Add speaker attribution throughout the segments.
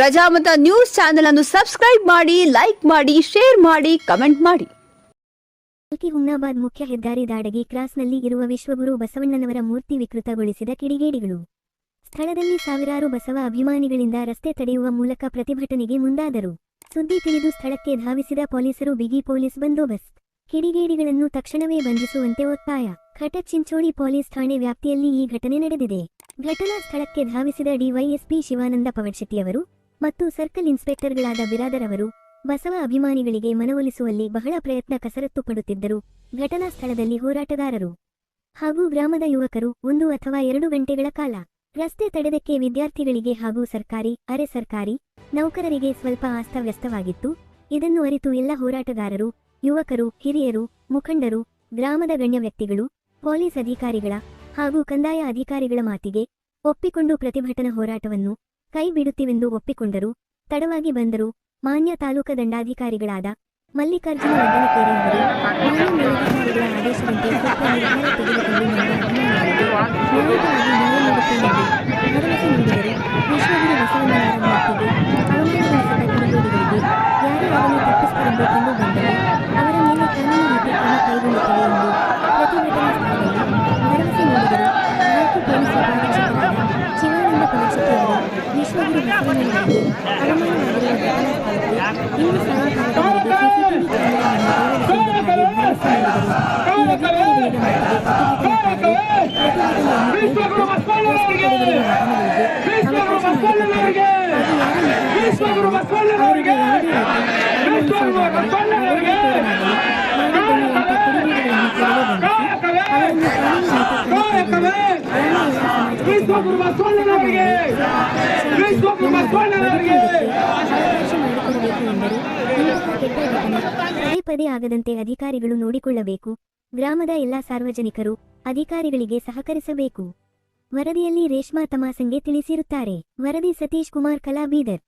Speaker 1: Prajamata news channel ಅನ್ನು subscribe ಮಾಡಿ, like ಮಾಡಿ, ಶೇರ್ ಮಾಡಿ, ಕಮೆಂಟ್ ಮಾಡಿ.
Speaker 2: ಕಲ್ಕಿ ಹುಮ್ನಾಬಾದ್ ಮುಖ್ಯ ಹೆದ್ದಾರಿ ದಾಡಗಿ ಕ್ರಾಸ್ನಲ್ಲಿ ಇರುವ ವಿಶ್ವಗುರು ಬಸವಣ್ಣನವರ ಮೂರ್ತಿ ವಿಕೃತಗೊಳಿಸಿದ ಕಿಡಿಗೇಡಿಗಳು. ಸ್ಥಳದಲ್ಲಿ ಸಾವಿರಾರು ಬಸವ ಅಭಿಮಾನಿಗಳಿಂದ ರಸ್ತೆ ತಡೆಯುವ ಮೂಲಕ ಪ್ರತಿಭಟನೆಗೆ ಮುಂದಾದರು. ಸುದ್ದಿ ತಿಳಿದು ಸ್ಥಳಕ್ಕೆ ಧಾವಿಸಿದ ಪೊಲೀಸರು ಬಿಗಿ ಪೊಲೀಸ್ ಬಂದೋಬಸ್ತ್. ಕಿಡಿಗೇಡಿಗಳನ್ನು ತಕ್ಷಣವೇ ಬಂಧಿಸುವಂತೆ ಒತ್ತಾಯ. ಚಿಂಚೋಳಿ ಪೊಲೀಸ್ ಠಾಣೆ ವ್ಯಾಪ್ತಿಯಲ್ಲಿ ಈ ಘಟನೆ ನಡೆದಿದೆ. ಘಟನಾ ಸ್ಥಳಕ್ಕೆ ಧಾವಿಸಿದ ಡಿವೈಎಸ್ಪಿ ಶಿವಾನಂದ ಪವಡ್ಶೆಟ್ಟಿಯವರು ಮತ್ತು ಸರ್ಕಲ್ ಇನ್ಸ್ಪೆಕ್ಟರ್ಗಳಾದ ಬಿರಾದರ್ ಅವರು ಬಸವ ಅಭಿಮಾನಿಗಳಿಗೆ ಮನವೊಲಿಸುವಲ್ಲಿ ಬಹಳ ಪ್ರಯತ್ನ ಕಸರತ್ತು ಪಡುತ್ತಿದ್ದರು. ಘಟನಾ ಸ್ಥಳದಲ್ಲಿ ಹೋರಾಟಗಾರರು ಹಾಗೂ ಗ್ರಾಮದ ಯುವಕರು ಒಂದು ಅಥವಾ ಎರಡು ಗಂಟೆಗಳ ಕಾಲ ರಸ್ತೆ ತಡೆದಕ್ಕೆ ವಿದ್ಯಾರ್ಥಿಗಳಿಗೆ ಹಾಗೂ ಸರ್ಕಾರಿ, ಅರೆ ಸರ್ಕಾರಿ ನೌಕರರಿಗೆ ಸ್ವಲ್ಪ ಅಸ್ತವ್ಯಸ್ತವಾಗಿತ್ತು. ಇದನ್ನು ಅರಿತು ಎಲ್ಲ ಹೋರಾಟಗಾರರು, ಯುವಕರು, ಹಿರಿಯರು, ಮುಖಂಡರು, ಗ್ರಾಮದ ಗಣ್ಯ ವ್ಯಕ್ತಿಗಳು, ಪೊಲೀಸ್ ಅಧಿಕಾರಿಗಳ ಹಾಗೂ ಕಂದಾಯ ಅಧಿಕಾರಿಗಳ ಮಾತಿಗೆ ಒಪ್ಪಿಕೊಂಡು ಪ್ರತಿಭಟನಾ ಹೋರಾಟವನ್ನು ಕೈ ಬಿಡುತ್ತಿವೆಂದು ಒಪ್ಪಿಕೊಂಡರು. ತಡವಾಗಿ ಬಂದರು. ಮಾನ್ಯ ತಾಲೂಕು ದಂಡಾಧಿಕಾರಿಗಳಾದ ಮಲ್ಲಿಕಾರ್ಜುನ ವಡ್ಡನಕೇರಿ ಅವರು ಆದೇಶದಂತೆ Cristo Gurmaswala Narge! Cristo Gurmaswala Narge! ಮಾಡಿಕೊಡಬೇಕು ಎಂದರು. ಪದೇ ಪದೇ ಆಗದಂತೆ ಅಧಿಕಾರಿಗಳು ನೋಡಿಕೊಳ್ಳಬೇಕು. ಗ್ರಾಮದ ಎಲ್ಲ ಸಾರ್ವಜನಿಕರು ಅಧಿಕಾರಿಗಳಿಗೆ ಸಹಕರಿಸಬೇಕು. ವರದಿಯಲ್ಲಿ ರೇಷ್ಮಾ ತಮಾಸಂಗೆ ತಿಳಿಸಿರುತ್ತಾರೆ. ವರದಿ ಸತೀಶ್ ಕುಮಾರ್ ಕಲಾ ಬೀದರ್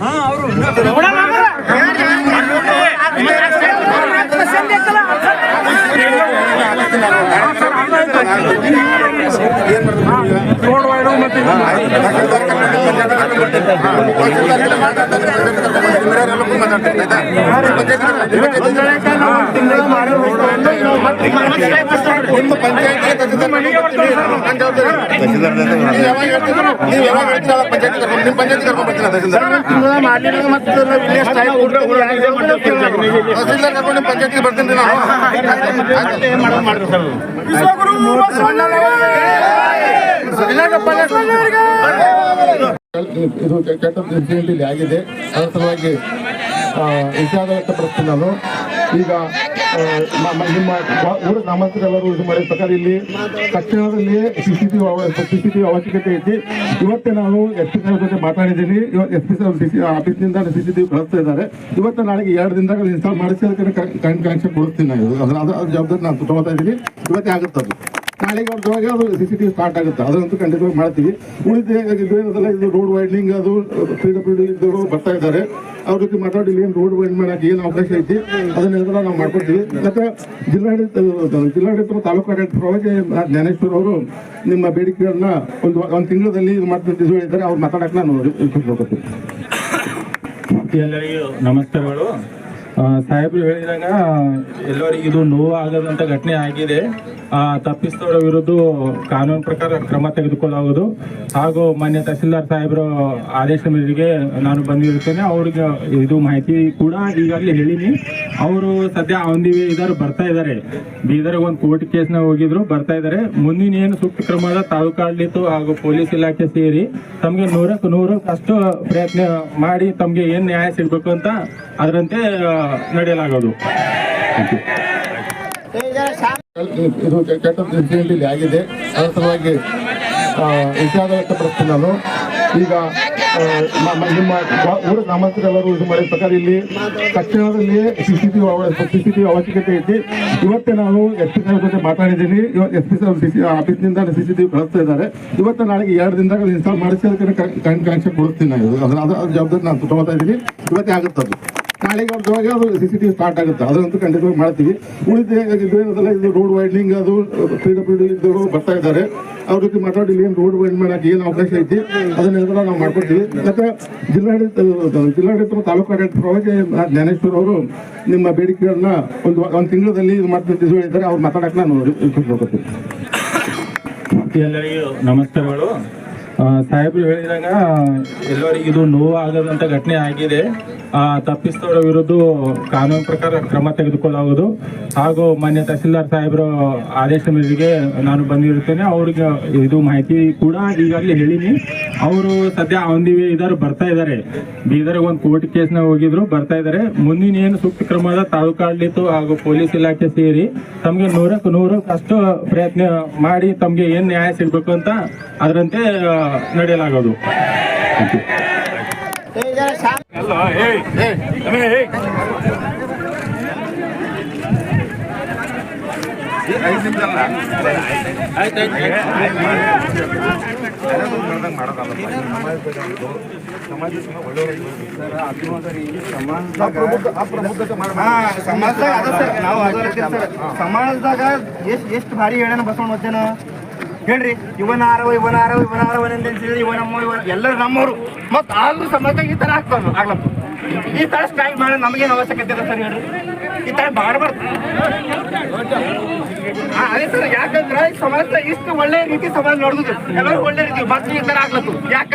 Speaker 2: ಅವರು.
Speaker 3: ನಿಮ್ಮ ಪಂಚಾಯತ್ ನೀವು ಯಾವಾಗ ಹೇಳ್ತಿದ್ರು ನೀವು ಯಾವಾಗ ಹೇಳ್ತೀರ ಅವಾಗ ಪಂಚಾಯತ್ ಕರ್ಕೊಂಡು ನಿಮ್ಮ ಪಂಚಾಯತ್ ಕರ್ಕೊಂಡು ಬರ್ತೀನಿ ತಹಸೀಲ್ದಾರ್ ತಹಸೀಲ್ದಾರ್ ಕರ್ಕೊಂಡು ನಿಮ್ಮ ಪಂಚಾಯತ್ಗೆ ಬರ್ತೀನಿ ಇದು ಕೆಟ್ಟ ಇನ್ಸಿಡೆಂಟ್ ಆಗಿದೆ. ಅದರ ಸಲುವಾಗಿ ವಿಷಾದ ವ್ಯಕ್ತಪಡಿಸ್ತೀನಿ ನಾನು. ಈಗ ನಿಮ್ಮ ಊರ ಗ್ರಾಮಸ್ಥರೆಲ್ಲರೂ ಇದು ಮಾಡಿದ ಪ್ರಕಾರ ಇಲ್ಲಿ ತಕ್ಷಣದಲ್ಲಿ C C T C C T ಅವಶ್ಯಕತೆ ಐತಿ. ಇವತ್ತೇ ನಾನು ಎಸ್ ಪಿ ಸಾಹೇಬ್ ಜೊತೆ ಮಾತಾಡಿದ್ದೀನಿ. ಇವತ್ತು ಎಸ್ ಪಿ ಸಾಹೇಬ್ ಸಿ ಸಿ ಆಫೀಸ್ನಿಂದ ಸಿ ಸಿ ಟಿ ಕಳಿಸ್ತಾ ಇದ್ದಾರೆ. ಇವತ್ತು ನಾಳೆಗೆ ಎರಡು ದಿನದಾಗ ಇನ್ಸ್ಟಾಲ್ ಮಾಡಿಸಿ ಅದಕ್ಕೆ ಕರೆಂಟ್ ಕನೆಕ್ಷನ್ ಕೊಡಿಸ್ತೀನಿ ನಾನು. ಇದು. ಅದ್ರ ಅದು ಜವಾಬ್ದಾರಿ ನಾನು ತಗೋತಾ ಇದ್ದೀನಿ. ಇವತ್ತೇ ಆಗುತ್ತೆ ಅದು. ನಾಳೆಗೆ ಅವ್ರ ಅದು ಸಿ ಸಿ ಟಿ ಸ್ಟಾರ್ಟ್ ಆಗುತ್ತೆ. ಅದಂತೂ ಖಂಡಿತವಾಗಿ ಮಾಡ್ತೀವಿ. ಉಳಿದ ಇದು ಇದು ರೋಡ್ ವೈಡ್ನಿಂಗ್ ಅದು ಪಿ ಡಬ್ಲ್ಯೂ ಡಿ ಇದ್ದವರು ಬರ್ತಾ ಇದ್ದಾರೆ. ಅವ್ರ ಜೊತೆ ಮಾತಾಡಿ ಏನು ರೋಡ್ ವೈಡ್ ಮಾಡೋಕೆ ಏನು ಅವಕಾಶ ಐತಿ, ಅದನ್ನೆಲ್ಲ ನಾವು ಮಾಡ್ಕೊಡ್ತೀವಿ. ಮತ್ತೆ ಜಿಲ್ಲಾಡಳಿತ ಜಿಲ್ಲಾಡಳಿತ ತಾಲೂಕು ಆಡಳಿತ ಪರವಾಗಿ ಜ್ಞಾನೇಶ್ವರ್ ಅವರು ನಿಮ್ಮ ಬೇಡಿಕೆಗಳನ್ನ ಒಂದು ಒಂದು ತಿಂಗಳಲ್ಲಿ ಇದು ಅಂತ ಹೇಳಿದ್ದಾರೆ. ಅವ್ರು ಮಾತಾಡೋಕೆ ನಾನು
Speaker 4: ಎಲ್ಲರಿಗೂ ನಮಸ್ಕಾರಗಳು ಸಾಹೇಬ್ರು ಹೇಳಿದಾಗ, ಎಲ್ಲರಿಗೂ ಇದು ನೋವು ಆಗದಂತ ಘಟನೆ ಆಗಿದೆ. ತಪ್ಪಿಸ್ತವರ ವಿರುದ್ಧ ಕಾನೂನು ಪ್ರಕಾರ ಕ್ರಮ ತೆಗೆದುಕೊಳ್ಳುವುದು ಹಾಗೂ ಮಾನ್ಯ ತಹಸೀಲ್ದಾರ್ ಸಾಹೇಬರ ಆದೇಶ ಮೇರೆಗೆ ನಾನು ಬಂದಿರುತ್ತೇನೆ. ಅವ್ರಿಗೆ ಇದು ಮಾಹಿತಿ ಕೂಡ ಈಗಾಗಲೇ ಹೇಳಿನಿ. ಅವರು ಸದ್ಯ ಅವಂದಿ ಇದಾರು, ಬರ್ತಾ ಇದ್ದಾರೆ ಬೀದರ್ಗೆ ಒಂದು ಕೋರ್ಟ್ ಕೇಸ್ನ ಹೋಗಿದ್ರು, ಬರ್ತಾ ಇದ್ದಾರೆ ಮುಂದಿನ ಏನು ಸೂಕ್ತ ಕ್ರಮದ ತಾಲೂಕಾಡಳಿತು ಹಾಗೂ ಪೊಲೀಸ್ ಇಲಾಖೆ ಸೇರಿ ತಮಗೆ ನೂರಕ್ಕೆ ನೂರಕ್ಕೆ ಅಷ್ಟು ಪ್ರಯತ್ನ ಮಾಡಿ ತಮಗೆ ಏನು ನ್ಯಾಯ ಸಿಗಬೇಕು ಅಂತ ಅದರಂತೆ ನಡೆಯಲಾಗೋದು.
Speaker 3: ಇದು ಕೆಟ್ಟ ಇನ್ಸಿಡೆಂಟ್ ಆಗಿದೆ. ಅದರ ಸಲುವಾಗಿ ವಿಷಾದ ವ್ಯಕ್ತಪಡಿಸ್ತೀನಿ ನಾನು. ಈಗ ನಿಮ್ಮ ಊರ ಗ್ರಾಮಸ್ಥರೆಲ್ಲರೂ ಇದು ಮಾಡಿದ ಪ್ರಕಾರ ಇಲ್ಲಿ ತಕ್ಷಣದಲ್ಲಿ C C T C C T ಅವಶ್ಯಕತೆ ಐತಿ. ಇವತ್ತೇ ನಾನು ಎಸ್ ಪಿ ಸಾಹೇಬ್ ಜೊತೆ ಮಾತಾಡಿದ್ದೀನಿ. ಎಸ್ ಪಿ ಸಾಹೇಬ್ ಸಿ ಸಿ ಆಫೀಸ್ನಿಂದ ಸಿ ಸಿ ಟಿ ಕಳಿಸ್ತಾ ಇದ್ದಾರೆ. ಇವತ್ತು ನಾಳೆಗೆ ಎರಡು ದಿನದಾಗ ಇನ್ಸ್ಟಾಲ್ ಮಾಡಿಸಿ ಅದಕ್ಕೆ ಕರೆಂಟ್ ಕನೆಕ್ಷನ್ ಕೊಡಿಸ್ತೀನಿ ನಾನು. ಅದನ್ನ ಅದ್ರ ಜವಾಬ್ದಾರಿ ನಾನು ತಗೋತಾ ಇದ್ದೀನಿ. ಇವತ್ತೇ ಆಗುತ್ತೆ ಅದು. ನಾಳೆಗೆ ಅವ್ರದ್ದು ಅದು ಸಿ ಸಿ ಟಿ ಸ್ಟಾರ್ಟ್ ಆಗುತ್ತೆ. ಅದಂತೂ ಖಂಡಿತವಾಗಿ ಮಾಡ್ತೀವಿ. ಉಳಿದ ಇದೇನದಲ್ಲ ಇದು ರೋಡ್ ವೈಡ್ನಿಂಗ್ ಅದು ಪಿ ಡಬ್ಲ್ಯೂ ಡಿ ಇದ್ದವರು ಬರ್ತಾ ಇದ್ದಾರೆ. ಅವ್ರ ಜೊತೆ ಮಾತಾಡಿ ಏನು ರೋಡ್ ವೈಡ್ ಮಾಡಕ್ಕೆ ಏನು ಅವಕಾಶ ಐತಿ ಅದನ್ನೆಲ್ಲ ನಾವು ಮಾಡ್ಕೊಡ್ತೀವಿ. ಮತ್ತು ಜಿಲ್ಲಾಡಳಿತ ಜಿಲ್ಲಾಡಳಿತ ತಾಲೂಕು ಆಡಳಿತ ಪರವಾಗಿ ಜ್ಞಾನೇಶ್ವರ್ ಅವರು ನಿಮ್ಮ ಬೇಡಿಕೆಗಳನ್ನ ಒಂದು ಒಂದು ತಿಂಗಳಲ್ಲಿ ಇದು ಮಾಡ್ತೀವಿ ಅಂತ ಹೇಳಿದ್ದಾರೆ. ಅವ್ರು ಮಾತಾಡೋಕೆ ನಾನು
Speaker 4: ಎಲ್ಲರಿಗೂ ನಮಸ್ಕಾರಗಳು ಆ, ಸಾಹೇಬ್ರು ಹೇಳಿದಾಗ, ಎಲ್ಲರಿಗೂ ಇದು ನೋವು ಆಗದಂತ ಘಟನೆ ಆಗಿದೆ. ತಪ್ಪಿಸ್ತವರ ವಿರುದ್ಧ ಕಾನೂನು ಪ್ರಕಾರ ಕ್ರಮ ತೆಗೆದುಕೊಳ್ಳುವುದು ಹಾಗೂ ಮಾನ್ಯ ತಹಸೀಲ್ದಾರ್ ಸಾಹೇಬರ ಆದೇಶ ಮೇರೆಗೆ ನಾನು ಬಂದಿರುತ್ತೇನೆ. ಅವ್ರಿಗೆ ಇದು ಮಾಹಿತಿ ಕೂಡ ಈಗಾಗಲೇ ಹೇಳಿನಿ. ಅವರು ಸದ್ಯ ಅವನಿವೆ ಇದಾರು ಬರ್ತಾ ಇದ್ದಾರೆ ಬೀದರ್ಗೆ ಒಂದು ಕೋರ್ಟ್ ಕೇಸ್ನ ಹೋಗಿದ್ರು ಬರ್ತಾ ಇದ್ದಾರೆ ಮುಂದಿನ ಏನು ಸೂಕ್ತ ಕ್ರಮದ ತಾಲೂಕು ಆಡಳಿತ ಹಾಗೂ ಪೊಲೀಸ್ ಇಲಾಖೆ ಸೇರಿ ತಮಗೆ ನೂರಕ್ಕೆ ನೂರು ಅಷ್ಟು ಪ್ರಯತ್ನ ಮಾಡಿ ತಮಗೆ ಏನು ನ್ಯಾಯ ಸಿಗಬೇಕು ಅಂತ ಅದರಂತೆ ನಡೆಯಲಾಗೋದು.
Speaker 5: ಸಮಾಜದಾಗ ಎಷ್ಟ್ ಎಷ್ಟು ಭಾರಿ ಹೇಳೋಣ ಬಸವಣ್ಣ ಮಧ್ಯಾಹ್ನ? ಹೇಳ್ರಿ. ಇವನ ಆರವ ಇವನ ಆರವ ಇವನ ಆರವ ಹೇಳಿ ಇವನಮ್ಮ ಇವನ ಎಲ್ಲರೂ ನಮ್ಮವರು. ಮತ್ ಆದ್ರೂ ಸಮಾಜದಾಗ ಈ ತರ ಹಾಕ್ಬಾರ್ದು ಆಗ್ಲಪ್ಪ. ಈ ತರ ಸ್ಟ್ರೈಕ್ ಮಾಡ ನಮಗೇನು ಅವಶ್ಯಕತೆ ಇದೆ ಸರ್ ಹೇಳ್ರಿ. ಈ ತರ ಅದೇ ಸರ್, ಯಾಕಂದ್ರೆ ಸಮಾಜ ಇಷ್ಟು ಒಳ್ಳೆ ರೀತಿ ಸಮಾಜ ನೋಡುದು ಎಲ್ಲರೂ ಒಳ್ಳೆ ರೀತಿ ಮತ್ತೆ ಈ ಆಗ್ಲತ್ತು. ಯಾಕ?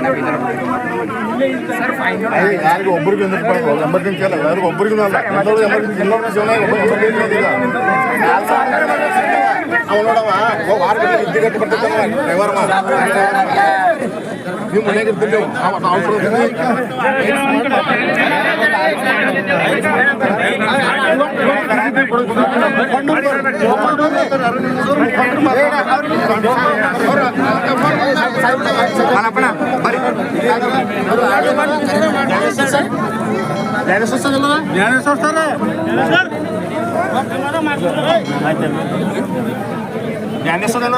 Speaker 5: ಯಾರಿಗೂ
Speaker 3: ಯಾರಿಗೂ ಒಬ್ಬರಿಗೂ ಅಲ್ಲ ಎಲ್ಲರೂ ಎಮರ್ಜೆನ್ಸಿ ಎಲ್ಲರೂ ಜೀವನ ಎಮರ್ಜೆನ್ಸಿ ಇಲ್ಲ ಅವ ನೋಡವ ವಾರ ಇದ್ದಿಗಟ್ಟು ಬರ್ತಿರ್ತಾನ ಡ್ರೈವರ್ ನೀವು ಮನೆಗೆ ನೀವು ಅವ ಅವಸರ
Speaker 5: ಮನಪ್ಪನ ಬರ್ರಿ ಜ್ಞಾನೇಶ್ವರ ಅಲ್ಲ